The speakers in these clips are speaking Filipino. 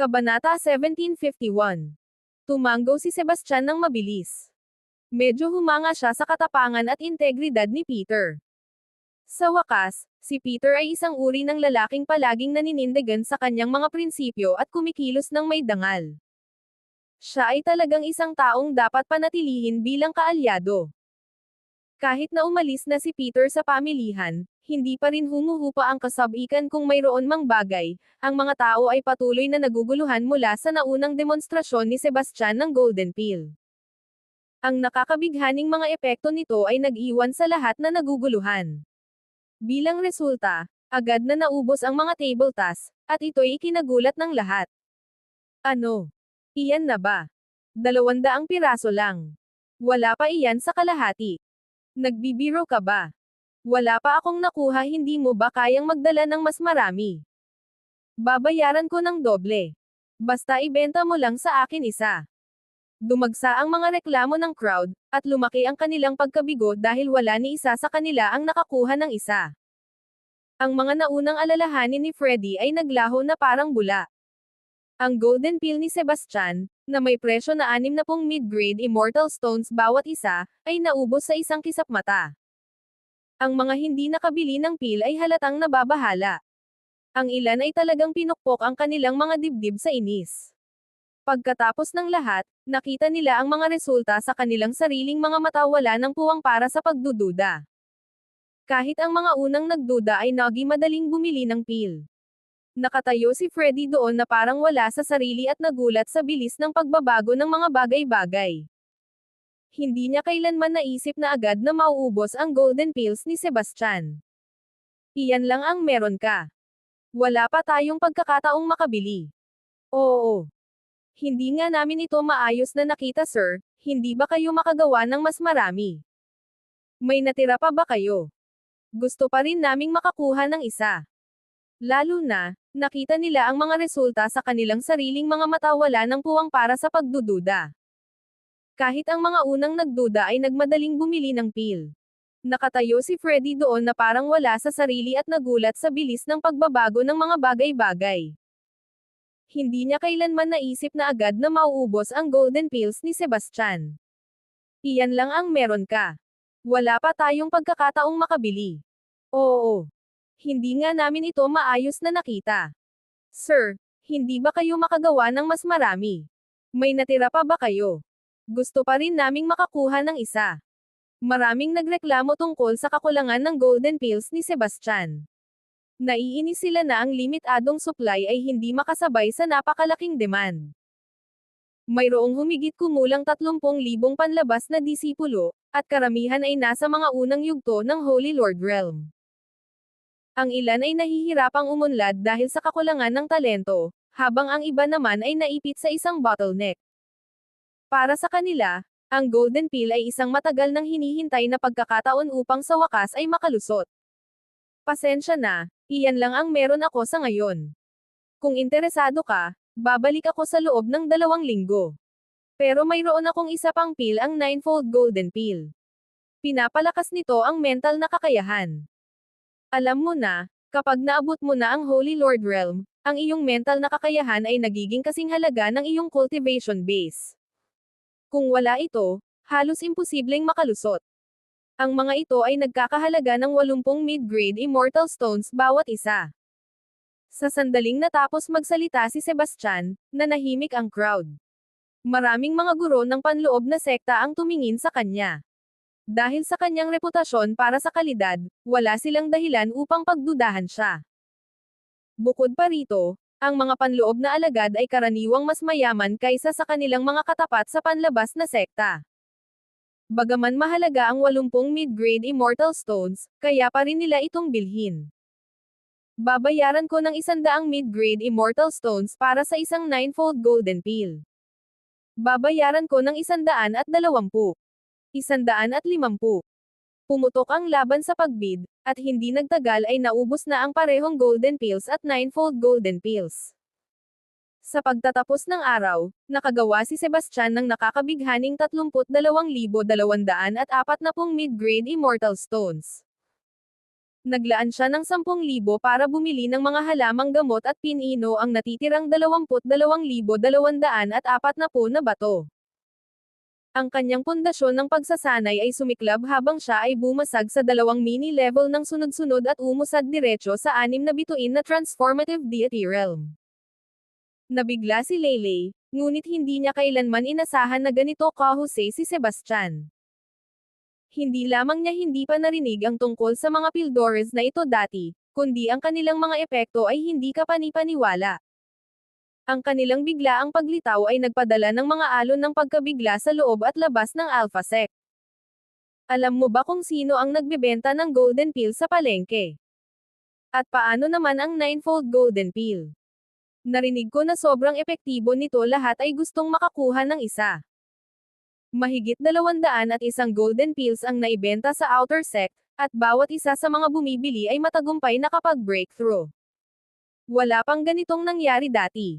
Kabanata 1751. Tumango si Sebastian ng mabilis. Medyo humanga siya sa katapangan at integridad ni Peter. Sa wakas, si Peter ay isang uri ng lalaking palaging naninindigan sa kanyang mga prinsipyo at kumikilos ng may dangal. Siya ay talagang isang taong dapat panatilihin bilang kaalyado. Kahit na umalis na si Peter sa pamilihan, hindi pa rin humuhupa ang kasabikan kung mayroon mang bagay, ang mga tao ay patuloy na naguguluhan mula sa naunang demonstrasyon ni Sebastian ng Golden Peel. Ang nakakabighaning mga epekto nito ay nag-iwan sa lahat na naguguluhan. Bilang resulta, agad na naubos ang mga table tasks, at ito'y ikinagulat ng lahat. Ano? Iyan na ba? Dalawandaang piraso lang. Wala pa iyan sa kalahati. Nagbibiro ka ba? Wala pa akong nakuha hindi mo ba kayang magdala ng mas marami? Babayaran ko ng doble. Basta ibenta mo lang sa akin isa. Dumagsa ang mga reklamo ng crowd, at lumaki ang kanilang pagkabigo dahil wala ni isa sa kanila ang nakakuha ng isa. Ang mga naunang alalahanin ni Freddy ay naglaho na parang bula. Ang golden pill ni Sebastian, na may presyo na 60 mid-grade immortal stones bawat isa, ay naubos sa isang kisap mata. Ang mga hindi nakabili ng pill ay halatang nababahala. Ang ilan ay talagang pinukpok ang kanilang mga dibdib sa inis. Pagkatapos ng lahat, nakita nila ang mga resulta sa kanilang sariling mga mata wala ng puwang para sa pagdududa. Kahit ang mga unang nagduda ay nagi madaling bumili ng pill. Nakatayo si Freddy doon na parang wala sa sarili at nagulat sa bilis ng pagbabago ng mga bagay-bagay. Hindi niya kailanman naisip na agad na mauubos ang golden pills ni Sebastian. Iyan lang ang meron ka. Wala pa tayong pagkakataong makabili. Oo. Hindi nga namin ito maayos na nakita sir, hindi ba kayo makagawa ng mas marami? May natira pa ba kayo? Gusto pa rin naming makakuha ng isa. Lalo na, nakita nila ang mga resulta sa kanilang sariling mga mata wala ng puwang para sa pagdududa. Kahit ang mga unang nagduda ay nagmadaling bumili ng pil. Nakatayo si Freddy doon na parang wala sa sarili at nagulat sa bilis ng pagbabago ng mga bagay-bagay. Hindi niya kailanman naisip na agad na mauubos ang golden pills ni Sebastian. Iyan lang ang meron ka. Wala pa tayong pagkakataong makabili. Oo. Hindi nga namin ito maayos na nakita. Sir, hindi ba kayo makagawa ng mas marami? May natira pa ba kayo? Gusto pa rin naming makakuha ng isa. Maraming nagreklamo tungkol sa kakulangan ng golden pills ni Sebastian. Naiinis sila na ang limitadong supply ay hindi makasabay sa napakalaking demand. Mayroong humigit kumulang 30,000 panlabas na disipulo, at karamihan ay nasa mga unang yugto ng Holy Lord Realm. Ang ilan ay nahihirapang umunlad dahil sa kakulangan ng talento, habang ang iba naman ay naipit sa isang bottleneck. Para sa kanila, ang Golden Pill ay isang matagal nang hinihintay na pagkakataon upang sa wakas ay makalusot. Pasensya na, iyan lang ang meron ako sa ngayon. Kung interesado ka, babalik ako sa loob ng dalawang linggo. Pero mayroon akong isa pang pill ang Ninefold Golden Pill. Pinapalakas nito ang mental na kakayahan. Alam mo na, kapag naabot mo na ang Holy Lord Realm, ang iyong mental na kakayahan ay nagiging kasing halaga ng iyong cultivation base. Kung wala ito, halos imposibleng makalusot. Ang mga ito ay nagkakahalaga ng 80 mid-grade immortal stones bawat isa. Sa sandaling natapos magsalita si Sebastian, nanahimik ang crowd. Maraming mga guro ng panloob na sekta ang tumingin sa kanya. Dahil sa kanyang reputasyon para sa kalidad, wala silang dahilan upang pagdudahan siya. Bukod pa rito, ang mga panloob na alagad ay karaniwang mas mayaman kaysa sa kanilang mga katapat sa panlabas na sekta. Bagaman mahalaga ang 80 mid-grade immortal stones, kaya pa rin nila itong bilhin. Babayaran ko ng 100 mid-grade immortal stones para sa isang 9-fold golden peel. Babayaran ko ng 120. 150. Pumutok ang laban sa pagbid, at hindi nagtagal ay naubos na ang parehong golden pills at ninefold golden pills. Sa pagtatapos ng araw, nakagawa si Sebastian ng nakakabighaning 32,240 mid-grade immortal stones. Naglaan siya ng 10,000 para bumili ng mga halamang gamot at pinino ang natitirang 22,240 na bato. Ang kanyang pundasyon ng pagsasanay ay sumiklab habang siya ay bumasag sa dalawang mini-level ng sunod-sunod at umusad diretso sa anim na bituin na transformative deity realm. Nabigla si Lele, ngunit hindi niya kailanman inasahan na ganito kahusay si Sebastian. Hindi lamang niya hindi pa narinig ang tungkol sa mga Pildores na ito dati, kundi ang kanilang mga epekto ay hindi ka panipaniwala. Ang kanilang biglaang paglitaw ay nagpadala ng mga alon ng pagkabigla sa loob at labas ng Alpha Sec. Alam mo ba kung sino ang nagbebenta ng Golden Pill sa palengke? At paano naman ang Ninefold Golden Pill? Narinig ko na sobrang epektibo nito lahat ay gustong makakuha ng isa. Mahigit 200 at isang golden pills ang naibenta sa outer sect, at bawat isa sa mga bumibili ay matagumpay nakapag-breakthrough. Wala pang ganitong nangyari dati.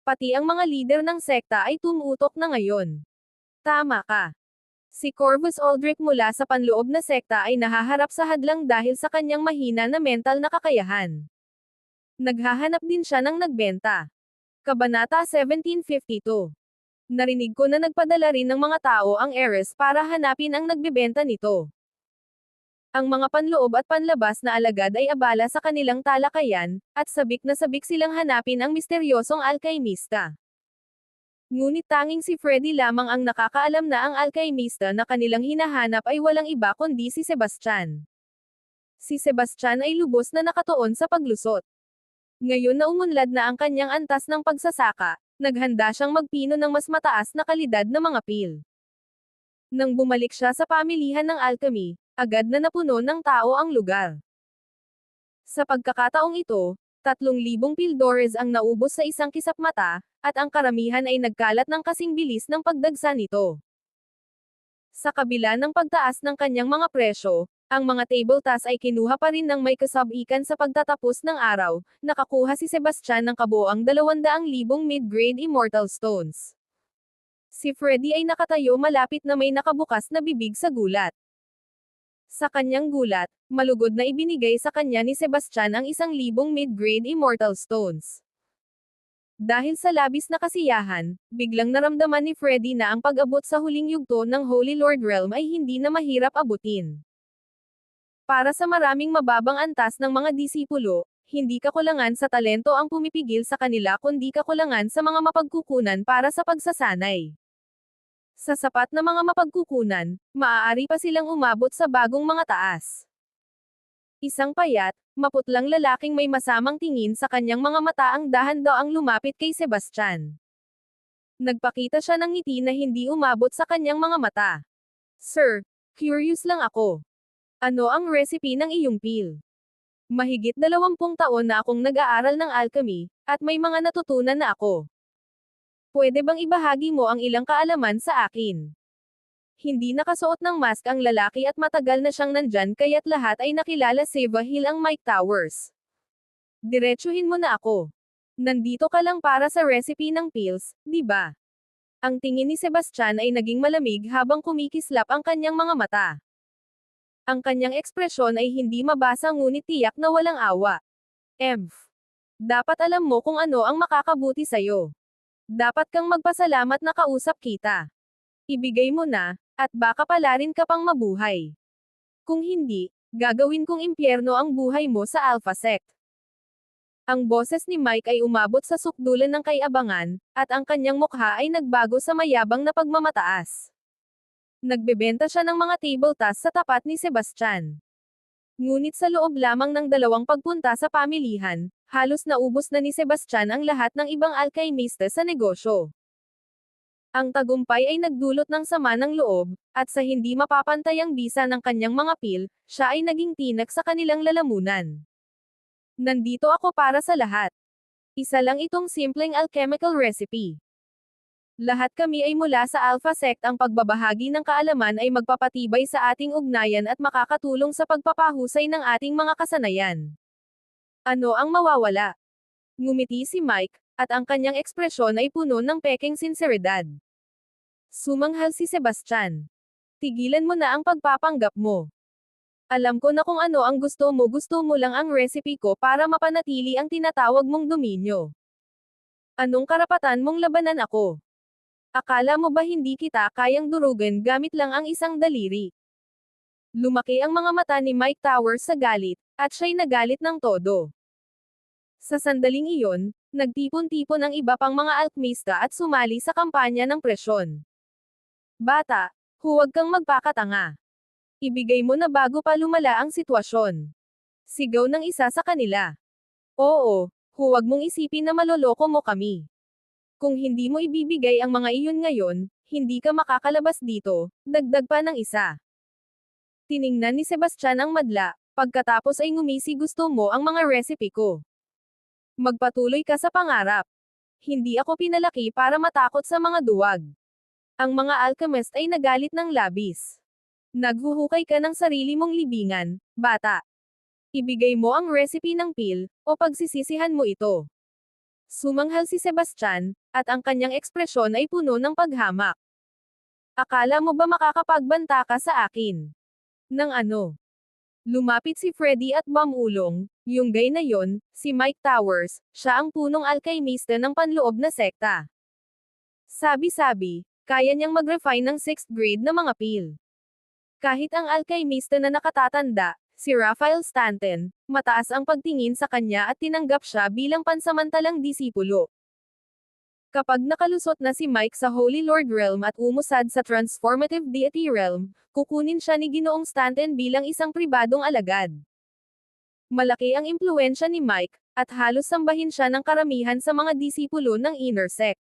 Pati ang mga leader ng sekta ay tumutok na ngayon. Tama ka. Si Corvus Aldrich mula sa panloob na sekta ay nahaharap sa hadlang dahil sa kanyang mahina na mental na kakayahan. Naghahanap din siya ng nagbenta. Kabanata 1752 Narinig ko na nagpadala rin ng mga tao ang Eris para hanapin ang nagbebenta nito. Ang mga panloob at panlabas na alagad ay abala sa kanilang talakayan, at sabik na sabik silang hanapin ang misteryosong alkaimista. Ngunit tanging si Freddy lamang ang nakakaalam na ang alkaimista na kanilang hinahanap ay walang iba kundi si Sebastian. Si Sebastian ay lubos na nakatuon sa paglusot. Ngayon na umunlad na ang kanyang antas ng pagsasaka, naghanda siyang magpino ng mas mataas na kalidad na mga pil. Nang bumalik siya sa pamilihan ng alchemy, agad na napuno ng tao ang lugar. Sa pagkakataong ito, 3,000 pildores ang naubos sa isang kisap mata, at ang karamihan ay nagkalat ng kasing bilis ng pagdagsa nito. Sa kabila ng pagtaas ng kanyang mga presyo, ang mga table task ay kinuha pa rin ng may kasabikan sa pagtatapos ng araw, nakakuha si Sebastian ng kabuang 200,000 mid-grade immortal stones. Si Freddy ay nakatayo malapit na may nakabukas na bibig sa gulat. Sa kanyang gulat, malugod na ibinigay sa kanya ni Sebastian ang isang libong mid-grade immortal stones. Dahil sa labis na kasiyahan, biglang naramdaman ni Freddy na ang pag-abot sa huling yugto ng Holy Lord Realm ay hindi na mahirap abutin. Para sa maraming mababang antas ng mga disipulo, hindi kakulangan sa talento ang pumipigil sa kanila kundi kakulangan sa mga mapagkukunan para sa pagsasanay. Sa sapat na mga mapagkukunan, maaari pa silang umabot sa bagong mga taas. Isang payat, maputlang lalaking may masamang tingin sa kanyang mga mata ang dahan-daang lumapit kay Sebastian. Nagpakita siya ng ngiti na hindi umabot sa kanyang mga mata. Sir, curious lang ako. Ano ang recipe ng iyong peel? Mahigit dalawampung taon na akong nag-aaral ng alchemy, at may mga natutunan na ako. Pwede bang ibahagi mo ang ilang kaalaman sa akin? Hindi nakasuot ng mask ang lalaki at matagal na siyang nandyan kaya't lahat ay nakilala Seva Hill ang Mike Towers. Diretsuhin mo na ako. Nandito ka lang para sa recipe ng pills, di ba? Ang tingin ni Sebastian ay naging malamig habang kumikislap ang kanyang mga mata. Ang kanyang ekspresyon ay hindi mabasa ngunit tiyak na walang awa. Ev. Dapat alam mo kung ano ang makakabuti sa'yo. Dapat kang magpasalamat na kausap kita. Ibigay mo na, at baka pala rin ka pang mabuhay. Kung hindi, gagawin kong impyerno ang buhay mo sa Alpha Sect. Ang boses ni Mike ay umabot sa sukdulan ng kayabangan, at ang kanyang mukha ay nagbago sa mayabang na pagmamataas. Nagbebenta siya ng mga table tasks sa tapat ni Sebastian. Ngunit sa loob lamang ng dalawang pagpunta sa pamilihan, halos naubos na ni Sebastian ang lahat ng ibang alkaimista sa negosyo. Ang tagumpay ay nagdulot ng sama ng loob, at sa hindi mapapantayang bisa ng kanyang mga pil, siya ay naging tinak sa kanilang lalamunan. Nandito ako para sa lahat. Isa lang itong simpleng alchemical recipe. Lahat kami ay mula sa Alpha Sect ang pagbabahagi ng kaalaman ay magpapatibay sa ating ugnayan at makakatulong sa pagpapahusay ng ating mga kasanayan. Ano ang mawawala? Ngumiti si Mike, at ang kanyang ekspresyon ay puno ng peking sinseridad. Sumanghal si Sebastian. Tigilan mo na ang pagpapanggap mo. Alam ko na kung ano ang gusto mo gusto mo lang ang recipe ko para mapanatili ang tinatawag mong dominyo. Anong karapatan mong labanan ako? Akala mo ba hindi kita kayang durugan gamit lang ang isang daliri? Lumaki ang mga mata ni Mike Towers sa galit, at siya'y nagalit ng todo. Sa sandaling iyon, nagtipon-tipon ang iba pang mga alkmista at sumali sa kampanya ng presyon. Bata, huwag kang magpakatanga. Ibigay mo na bago pa lumala ang sitwasyon. Sigaw ng isa sa kanila. Oo, huwag mong isipin na maloloko mo kami. Kung hindi mo ibibigay ang mga iyon ngayon, hindi ka makakalabas dito, dagdag pa ng isa. Tiningnan ni Sebastian ang madla, pagkatapos ay ngumisi gusto mo ang mga recipe ko. Magpatuloy ka sa pangarap. Hindi ako pinalaki para matakot sa mga duwag. Ang mga alchemist ay nagalit ng labis. Naghuhukay ka ng sarili mong libingan, bata. Ibigay mo ang recipe ng pil, o pagsisisihan mo ito. Sumanghal si Sebastian, at ang kanyang ekspresyon ay puno ng paghamak. Akala mo ba makakapagbanta ka sa akin? Nang ano? Lumapit si Freddy at mamulong, yung gay na yon, si Mike Towers, siya ang punong alkaimista ng panloob na sekta. Sabi-sabi, kaya niyang mag-refine ng 6th grade na mga pil. Kahit ang alkaimista na nakatatanda, si Raphael Stanton, mataas ang pagtingin sa kanya at tinanggap siya bilang pansamantalang disipulo. Kapag nakalusot na si Mike sa Holy Lord Realm at umusad sa Transformative Deity Realm, kukunin siya ni Ginoong Stanton bilang isang pribadong alagad. Malaki ang impluensya ni Mike, at halos sambahin siya ng karamihan sa mga disipulo ng inner sect.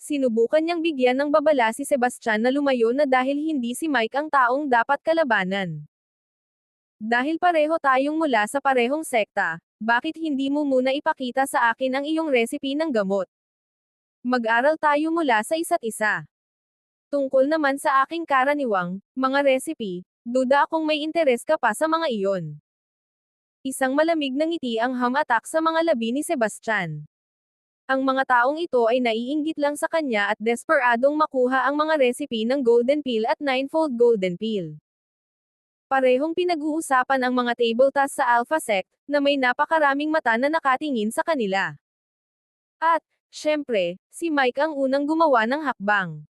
Sinubukan niyang bigyan ng babala si Sebastian na lumayo na dahil hindi si Mike ang taong dapat kalabanan. Dahil pareho tayong mula sa parehong sekta, bakit hindi mo muna ipakita sa akin ang iyong recipe ng gamot? Mag-aral tayo mula sa isa't isa. Tungkol naman sa aking karaniwang, mga recipe, duda akong may interes ka pa sa mga iyon. Isang malamig na ngiti ang hamatak sa mga labi ni Sebastian. Ang mga taong ito ay naiinggit lang sa kanya at desperadong makuha ang mga recipe ng Golden Peel at Ninefold Golden Peel. Parehong pinag-uusapan ang mga table task sa Alpha Sect, na may napakaraming mata na nakatingin sa kanila. At, syempre, si Mike ang unang gumawa ng hakbang.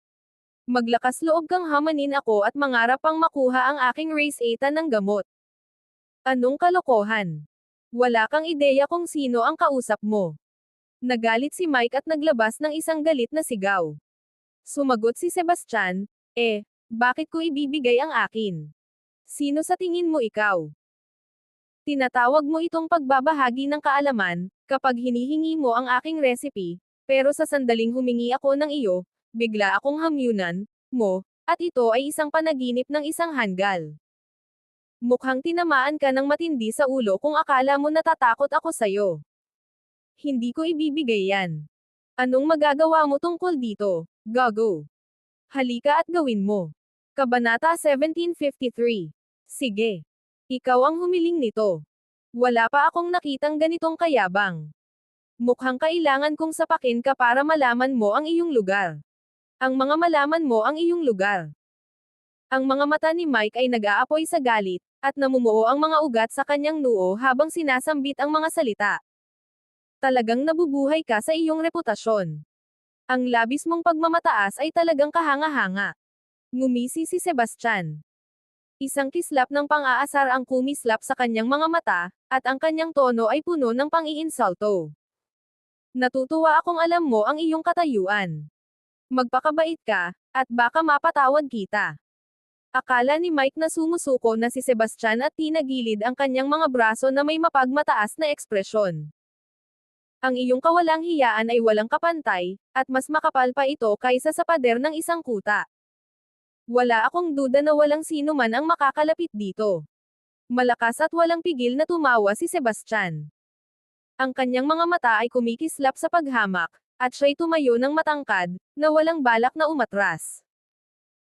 Maglakas loob kang hamanin ako at mangarap pang makuha ang aking race 8 ng gamot. Anong kalokohan? Wala kang ideya kung sino ang kausap mo. Nagalit si Mike at naglabas ng isang galit na sigaw. Sumagot si Sebastian, eh, bakit ko ibibigay ang akin? Sino sa tingin mo ikaw? Tinatawag mo itong pagbabahagi ng kaalaman, kapag hinihingi mo ang aking recipe, pero sa sandaling humingi ako ng iyo, bigla akong hamyunan, mo, at ito ay isang panaginip ng isang hanggal. Mukhang tinamaan ka ng matindi sa ulo kung akala mo natatakot ako sayo. Hindi ko ibibigay yan. Anong magagawa mo tungkol dito, gago? Halika at gawin mo. Kabanata 1753. Sige. Ikaw ang humiling nito. Wala pa akong nakitang ganitong kayabang. Mukhang kailangan kong sapakin ka para malaman mo ang iyong lugar. Ang mga malaman mo ang iyong lugar. Ang mga mata ni Mike ay nag-aapoy sa galit, at namumuo ang mga ugat sa kanyang noo habang sinasambit ang mga salita. Talagang nabubuhay ka sa iyong reputasyon. Ang labis mong pagmamataas ay talagang kahanga-hanga. Ngumisi si Sebastian. Isang kislap ng pang-aasar ang kumislap sa kanyang mga mata, at ang kanyang tono ay puno ng pang-iinsulto. Natutuwa akong alam mo ang iyong katayuan. Magpakabait ka, at baka mapatawad kita. Akala ni Mike na sumusuko na si Sebastian at tinagilid ang kanyang mga braso na may mapagmataas na ekspresyon. Ang iyong kawalang hiyaan ay walang kapantay, at mas makapal pa ito kaysa sa pader ng isang kuta. Wala akong duda na walang sino man ang makakalapit dito. Malakas at walang pigil na tumawa si Sebastian. Ang kanyang mga mata ay kumikislap sa paghamak, at siya'y tumayo ng matangkad, na walang balak na umatras.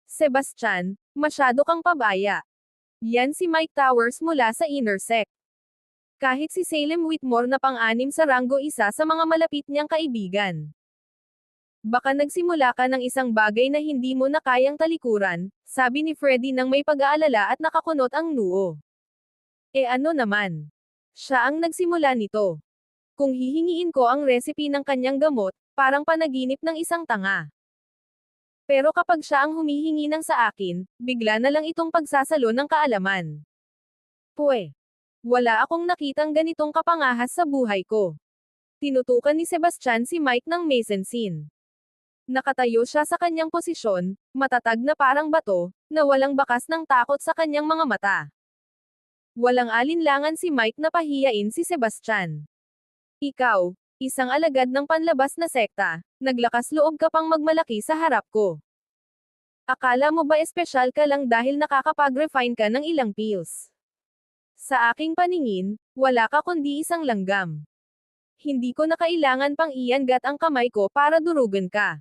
Sebastian, masyado kang pabaya. Yan si Mike Towers mula sa inner sect. Kahit si Salem Whitmore na pang-anim sa ranggo isa sa mga malapit niyang kaibigan. Baka nagsimula ka ng isang bagay na hindi mo na kayang talikuran, sabi ni Freddy nang may pag-aalala at nakakunot ang noo. E ano naman? Siya ang nagsimula nito. Kung hihingiin ko ang recipe ng kanyang gamot, parang panaginip ng isang tanga. Pero kapag siya ang humihingi ng sa akin, bigla na lang itong pagsasalo ng kaalaman. Pwe. Wala akong nakitang ganitong kapangahas sa buhay ko. Tinutukan ni Sebastian si Mike ng Mason scene. Nakatayo siya sa kanyang posisyon, matatag na parang bato, na walang bakas ng takot sa kanyang mga mata. Walang alinlangan si Mike na pahiyain si Sebastian. Ikaw, isang alagad ng panlabas na sekta, naglakas loob ka pang magmalaki sa harap ko. Akala mo ba espesyal ka lang dahil nakakapag-refine ka ng ilang pills? Sa aking paningin, wala ka kundi isang langgam. Hindi ko na kailangan pang iyangat ang kamay ko para durugan ka.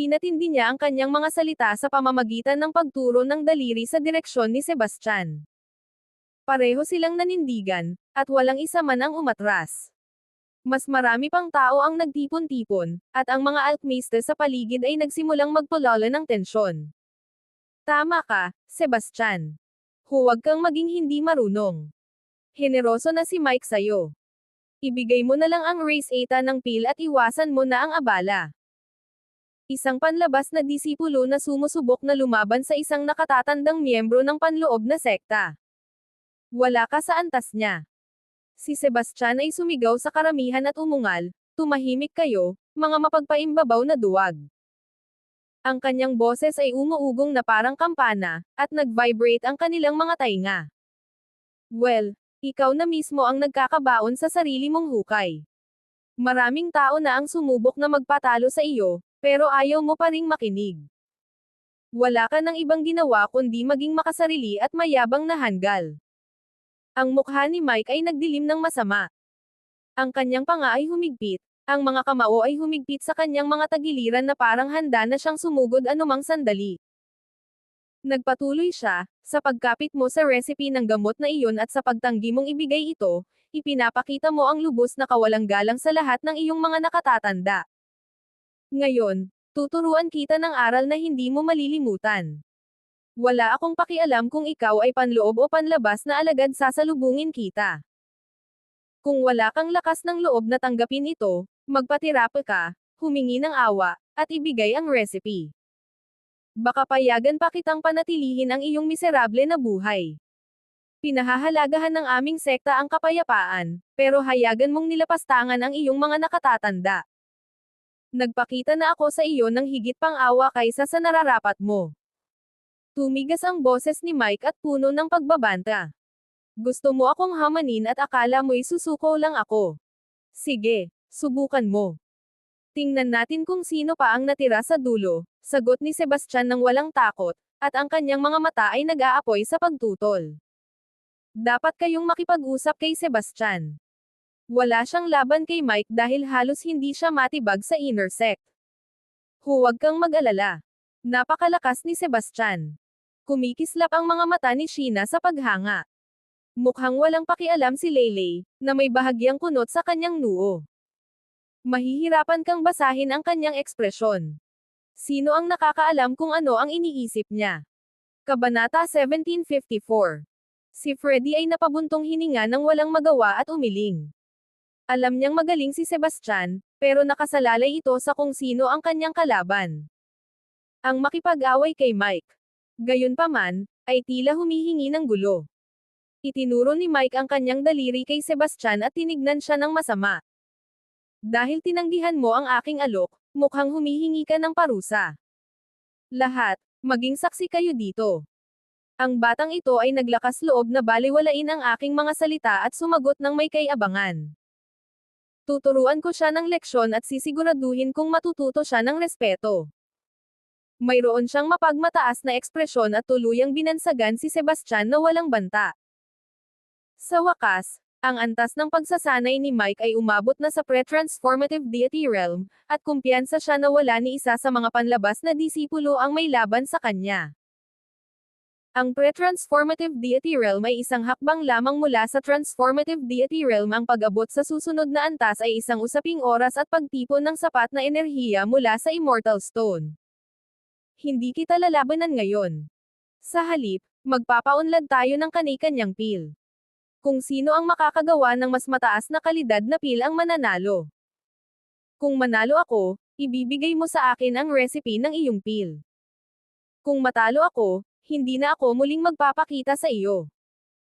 Pinatindi niya ang kanyang mga salita sa pamamagitan ng pagturo ng daliri sa direksyon ni Sebastian. Pareho silang nanindigan, at walang isa man ang umatras. Mas marami pang tao ang nagtipon-tipon, at ang mga alkmiste sa paligid ay nagsimulang magpulala ng tensyon. Tama ka, Sebastian. Huwag kang maging hindi marunong. Generoso na si Mike sa'yo. Ibigay mo na lang ang race 8 ng pil at iwasan mo na ang abala. Isang panlabas na disipulo na sumusubok na lumaban sa isang nakatatandang miyembro ng panloob na sekta. Wala ka sa antas niya. Si Sebastian ay sumigaw sa karamihan at umungal, tumahimik kayo, mga mapagpaimbabaw na duwag. Ang kanyang boses ay umuugong na parang kampana, at nag-vibrate ang kanilang mga tainga. Well, ikaw na mismo ang nagkakabaon sa sarili mong hukay. Maraming tao na ang sumubok na magpatalo sa iyo, pero ayaw mo pa ring makinig. Wala ka ng ibang ginawa kundi maging makasarili at mayabang na hanggal. Ang mukha ni Mike ay nagdilim ng masama. Ang kanyang panga ay humigpit, ang mga kamao ay humigpit sa kanyang mga tagiliran na parang handa na siyang sumugod anumang sandali. Nagpatuloy siya, sa pagkapit mo sa recipe ng gamot na iyon at sa pagtanggi mong ibigay ito, ipinapakita mo ang lubos na kawalang galang sa lahat ng iyong mga nakatatanda. Ngayon, tuturuan kita ng aral na hindi mo malilimutan. Wala akong pakialam kung ikaw ay panloob o panlabas na alagad sasalubungin kita. Kung wala kang lakas ng loob na tanggapin ito, magpatirapa ka, humingi ng awa, at ibigay ang recipe. Baka payagan pa kitang panatilihin ang iyong miserable na buhay. Pinahahalagahan ng aming sekta ang kapayapaan, pero hayagan mong nilapastangan ang iyong mga nakatatanda. Nagpakita na ako sa iyo ng higit pang awa kaysa sa nararapat mo. Tumigas ang boses ni Mike at puno ng pagbabanta. Gusto mo akong hamanin at akala mo'y susuko lang ako. Sige, subukan mo. Tingnan natin kung sino pa ang natira sa dulo, sagot ni Sebastian ng walang takot, at ang kanyang mga mata ay nag-aapoy sa pagtutol. Dapat kayong makipag-usap kay Sebastian. Wala siyang laban kay Mike dahil halos hindi siya matibag sa inner sect. Huwag kang mag-alala. Napakalakas ni Sebastian. Kumikislap ang mga mata ni Sheena sa paghanga. Mukhang walang pakialam si Lele, na may bahagyang kunot sa kanyang noo. Mahihirapan kang basahin ang kanyang ekspresyon. Sino ang nakakaalam kung ano ang iniisip niya? Kabanata 1754 Si Freddy ay napabuntong hininga ng walang magawa at umiling. Alam niyang magaling si Sebastian, pero nakasalalay ito sa kung sino ang kanyang kalaban. Ang makipag-away kay Mike. Gayunpaman, ay tila humihingi ng gulo. Itinuro ni Mike ang kanyang daliri kay Sebastian at tinignan siya ng masama. Dahil tinanggihan mo ang aking alok, mukhang humihingi ka ng parusa. Lahat, maging saksi kayo dito. Ang batang ito ay naglakas loob na baliwalain ang aking mga salita at sumagot ng may kayabangan. Tuturuan ko siya ng leksyon at sisiguraduhin kung matututo siya ng respeto. Mayroon siyang mapagmataas na ekspresyon at tuluyang binansagan si Sebastian na walang banta. Sa wakas, ang antas ng pagsasanay ni Mike ay umabot na sa pre-transformative deity realm, at kumpiyansa siya na wala ni isa sa mga panlabas na disipulo ang may laban sa kanya. Ang pre-transformative deity realm ay isang hakbang lamang mula sa transformative deity realm ang pag-abot sa susunod na antas ay isang usaping oras at pagtipon ng sapat na enerhiya mula sa Immortal Stone. Hindi kita lalabanan ngayon. Sa halip, magpapaunlad tayo ng kani-kanyang pil. Kung sino ang makakagawa ng mas mataas na kalidad na pil ang mananalo. Kung manalo ako, ibibigay mo sa akin ang recipe ng iyong pil. Kung matalo ako, hindi na ako muling magpapakita sa iyo.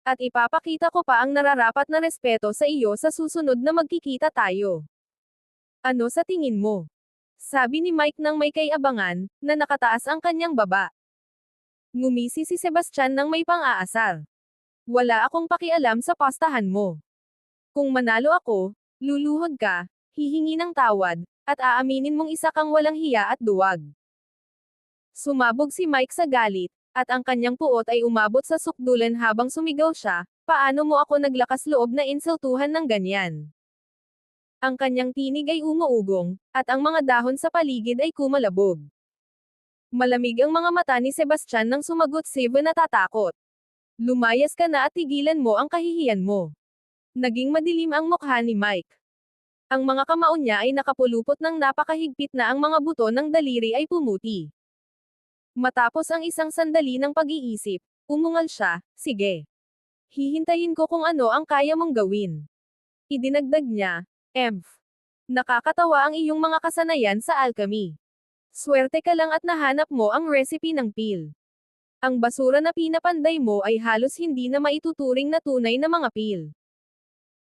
At ipapakita ko pa ang nararapat na respeto sa iyo sa susunod na magkikita tayo. Ano sa tingin mo? Sabi ni Mike nang may kay-abangan, na nakataas ang kanyang baba. Ngumisi si Sebastian nang may pang-aasar. Wala akong pakialam sa pastahan mo. Kung manalo ako, luluhod ka, hihingi ng tawad, at aaminin mong isa kang walang hiya at duwag. Sumabog si Mike sa galit, at ang kanyang puot ay umabot sa sukdulan habang sumigaw siya, paano mo ako naglakas loob na insultuhan ng ganyan? Ang kanyang tinig ay umuugong, at ang mga dahon sa paligid ay kumalabog. Malamig ang mga mata ni Sebastian nang sumagot si Ivan natatakot. Lumayas ka na at tigilan mo ang kahihiyan mo. Naging madilim ang mukha ni Mike. Ang mga kamao niya ay nakapulupot ng napakahigpit na ang mga buto ng daliri ay pumuti. Matapos ang isang sandali ng pag-iisip, umungal siya, sige. Hihintayin ko kung ano ang kaya mong gawin. Idinagdag niya, Emph. Nakakatawa ang iyong mga kasanayan sa alchemy. Swerte ka lang at nahanap mo ang recipe ng pil. Ang basura na pinapanday mo ay halos hindi na maituturing na tunay na mga pil.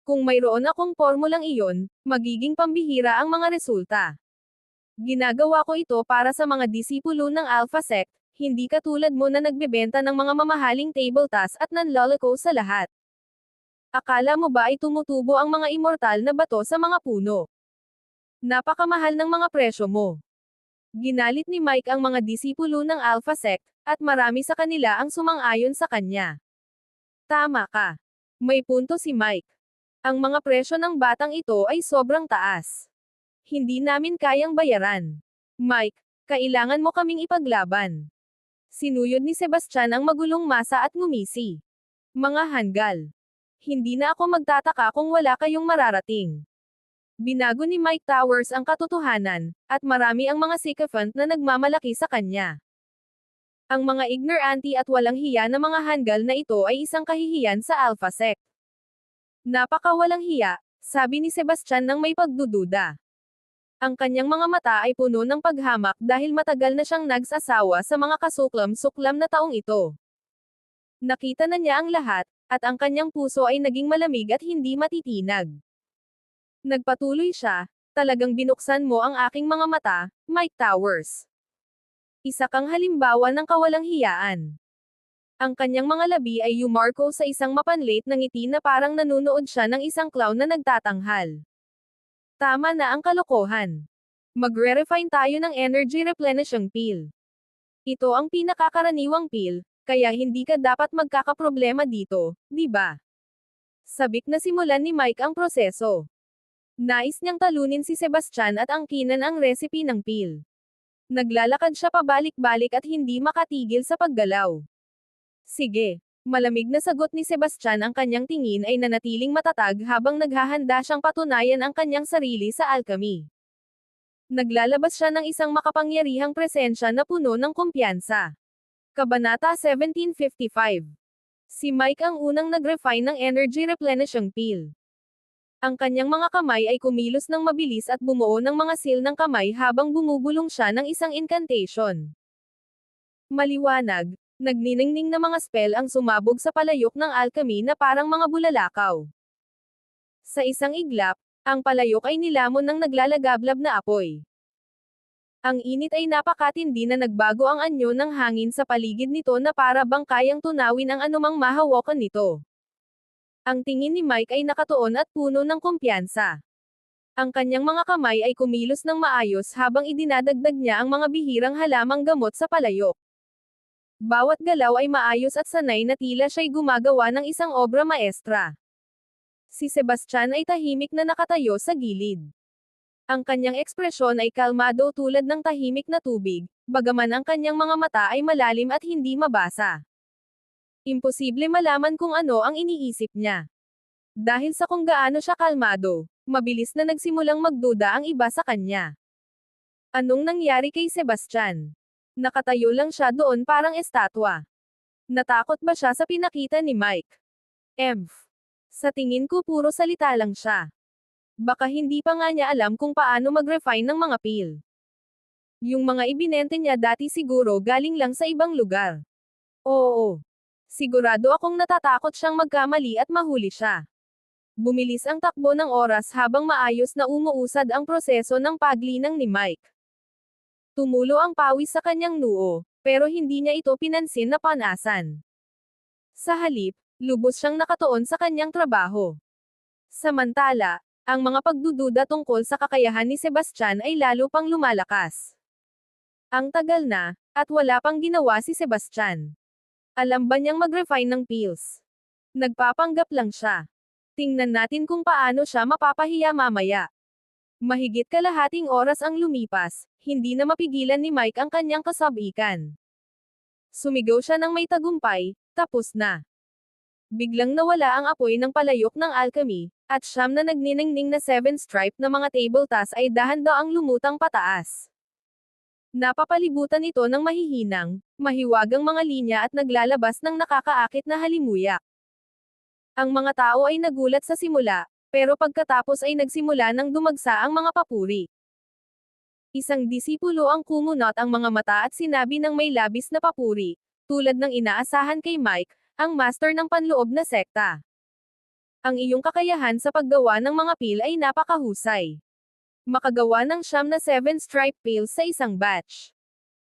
Kung mayroon akong formulang iyon, magiging pambihira ang mga resulta. Ginagawa ko ito para sa mga disipulo ng Alpha Sect, hindi katulad mo na nagbebenta ng mga mamahaling table tas at nanloloko sa lahat. Akala mo ba ay tumutubo ang mga immortal na bato sa mga puno? Napakamahal ng mga presyo mo. Ginalit ni Mike ang mga disipulo ng Alpha Sect, at marami sa kanila ang sumang-ayon sa kanya. Tama ka. May punto si Mike. Ang mga presyo ng batang ito ay sobrang taas. Hindi namin kayang bayaran. Mike, kailangan mo kaming ipaglaban. Sinuyod ni Sebastian ang magulong masa at ngumisi. Mga hanggal. Hindi na ako magtataka kung wala kayong mararating. Binago ni Mike Towers ang katotohanan, at marami ang mga sycophant na nagmamalaki sa kanya. Ang mga ignorante at walang hiya na mga hanggal na ito ay isang kahihiyan sa Alpha Sect. Napakawalang hiya, sabi ni Sebastian nang may pagdududa. Ang kanyang mga mata ay puno ng paghamak dahil matagal na siyang nagsasawa sa mga kasuklam-suklam na taong ito. Nakita na niya ang lahat, at ang kanyang puso ay naging malamig at hindi matitinag. Nagpatuloy siya, talagang binuksan mo ang aking mga mata, Mike Towers. Isa kang halimbawa ng kawalang hiyaan. Ang kanyang mga labi ay yumarko sa isang mapanlit na ngiti na parang nanunood siya ng isang clown na nagtatanghal. Tama na ang kalokohan. Magre-refine tayo ng energy replenishing pill. Ito ang pinakakaraniwang pill, kaya hindi ka dapat magkakaproblema dito, di ba? Sabik na simulan ni Mike ang proseso. Nais niyang talunin si Sebastian at angkinan ang recipe ng pill. Naglalakad siya pabalik-balik at hindi makatigil sa paggalaw. Sige, Malamig na sagot ni Sebastian ang kanyang tingin ay nanatiling matatag habang naghahanda siyang patunayan ang kanyang sarili sa alchemy. Naglalabas siya ng isang makapangyarihang presensya na puno ng kumpiyansa. Kabanata 1755 Si Mike ang unang nag-refine ng energy replenishing pill. Ang kanyang mga kamay ay kumilos ng mabilis at bumuo ng mga seal ng kamay habang bumubulong siya ng isang incantation. Maliwanag, Nagniningning na mga spell ang sumabog sa palayok ng alchemy na parang mga bulalakaw. Sa isang iglap, ang palayok ay nilamon ng naglalagablab na apoy. Ang init ay napakatindi na nagbago ang anyo ng hangin sa paligid nito na para bang kayang tunawin ang anumang mahawakan nito. Ang tingin ni Mike ay nakatuon at puno ng kumpiyansa. Ang kanyang mga kamay ay kumilos ng maayos habang idinadagdag niya ang mga bihirang halamang gamot sa palayok. Bawat galaw ay maayos at sanay na tila siya'y gumagawa ng isang obra maestra. Si Sebastian ay tahimik na nakatayo sa gilid. Ang kanyang ekspresyon ay kalmado tulad ng tahimik na tubig, bagaman ang kanyang mga mata ay malalim at hindi mabasa. Imposible malaman kung ano ang iniisip niya. Dahil sa kung gaano siya kalmado, mabilis na nagsimulang magduda ang iba sa kanya. Anong nangyari kay Sebastian? Nakatayo lang siya doon parang estatwa. Natakot ba siya sa pinakita ni Mike? Emph. Sa tingin ko puro salita lang siya. Baka hindi pa nga niya alam kung paano mag-refine ng mga peel. Yung mga ibinente niya dati siguro galing lang sa ibang lugar. Oo. Sigurado akong natatakot siyang magkamali at mahuli siya. Bumilis ang takbo ng oras habang maayos na umuusad ang proseso ng paglinang ni Mike. Tumulo ang pawis sa kanyang noo, pero hindi niya ito pinansin na panasan. Sa halip, lubos siyang nakatuon sa kanyang trabaho. Samantala, ang mga pagdududa tungkol sa kakayahan ni Sebastian ay lalo pang lumalakas. Ang tagal na, at wala pang ginawa si Sebastian. Alam ba niyang mag-refine ng pills? Nagpapanggap lang siya. Tingnan natin kung paano siya mapapahiya mamaya. Mahigit kalahating oras ang lumipas, hindi na mapigilan ni Mike ang kanyang kasabikan. Sumigaw siya ng may tagumpay, tapos na. Biglang nawala ang apoy ng palayok ng alchemy, at siyam na nagniningning na seven stripe na mga table tas ay dahan-daang lumutang pataas. Napapalibutan ito ng mahihinang, mahiwagang mga linya at naglalabas ng nakakaakit na halimuyak. Ang mga tao ay nagulat sa simula, pero pagkatapos ay nagsimula ng dumagsa ang mga papuri. Isang disipulo ang kumunot ang mga mata at sinabi ng may labis na papuri, tulad ng inaasahan kay Mike, ang master ng panloob na sekta. Ang iyong kakayahan sa paggawa ng mga pil ay napakahusay. Makagawa ng siyam na seven stripe pills sa isang batch.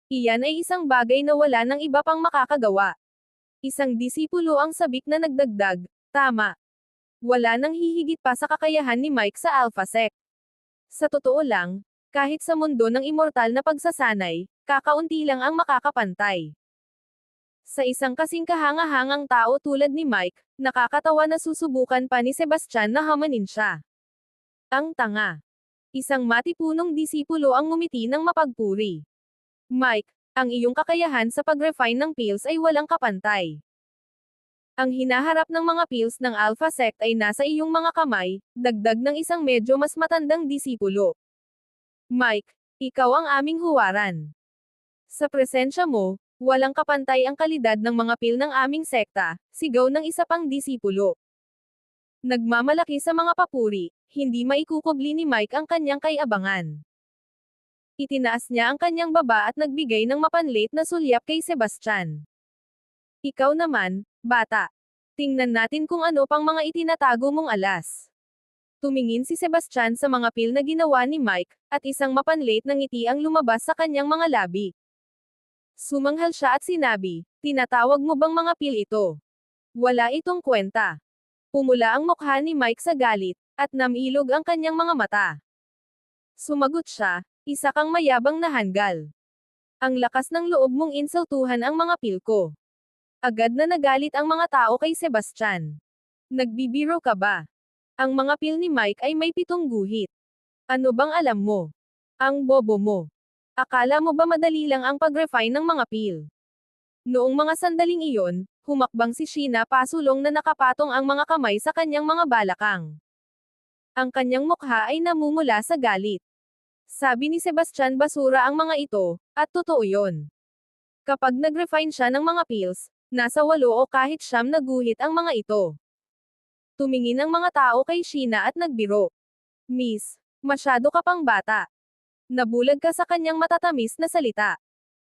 Iyan ay isang bagay na wala ng iba pang makakagawa. Isang disipulo ang sabik na nagdagdag, Tama. Wala nang hihigit pa sa kakayahan ni Mike sa Alpha Sec. Sa totoo lang, kahit sa mundo ng immortal na pagsasanay, kakaunti lang ang makakapantay. Sa isang kasing kahanga-hangang tao tulad ni Mike, nakakatawa na susubukan pa ni Sebastian na hamanin siya. Ang tanga. Isang matipunong disipulo ang ngumiti ng mapagpuri. Mike, ang iyong kakayahan sa pag-refine ng pills ay walang kapantay. Ang hinaharap ng mga pills ng Alpha Sect ay nasa iyong mga kamay, dagdag ng isang medyo mas matandang disipulo. Mike, ikaw ang aming huwaran. Sa presensya mo, walang kapantay ang kalidad ng mga pil ng aming sekta, sigaw ng isa pang disipulo. Nagmamalaki sa mga papuri, hindi maikukubli ni Mike ang kanyang kayabangan. Itinaas niya ang kanyang baba at nagbigay ng mapanlit na sulyap kay Sebastian. Ikaw naman, bata. Tingnan natin kung ano pang mga itinatago mong alas. Tumingin si Sebastian sa mga pil na ginawa ni Mike, at isang mapanlit na ngiti ang lumabas sa kanyang mga labi. Sumanghal siya at sinabi, tinatawag mo bang mga pil ito? Wala itong kwenta. Pumula ang mukha ni Mike sa galit, at namilog ang kanyang mga mata. Sumagot siya, isa kang mayabang na hanggal. Ang lakas ng loob mong insultuhan ang mga pil ko. Agad na nagalit ang mga tao kay Sebastian. Nagbibiro ka ba? Ang mga pil ni Mike ay may pitong guhit. Ano bang alam mo? Ang bobo mo. Akala mo ba madali lang ang pag-refine ng mga pil? Noong mga sandaling iyon, humakbang si Sheena pasulong na nakapatong ang mga kamay sa kanyang mga balakang. Ang kanyang mukha ay namumula sa galit. Sabi ni Sebastian basura ang mga ito, at totoo yon. Kapag nag-refine siya ng mga pills, Nasa walo o kahit siyam na guhit ang mga ito. Tumingin ang mga tao kay Sheena at nagbiro. Miss, masyado ka pang bata. Nabulag ka sa kanyang matatamis na salita.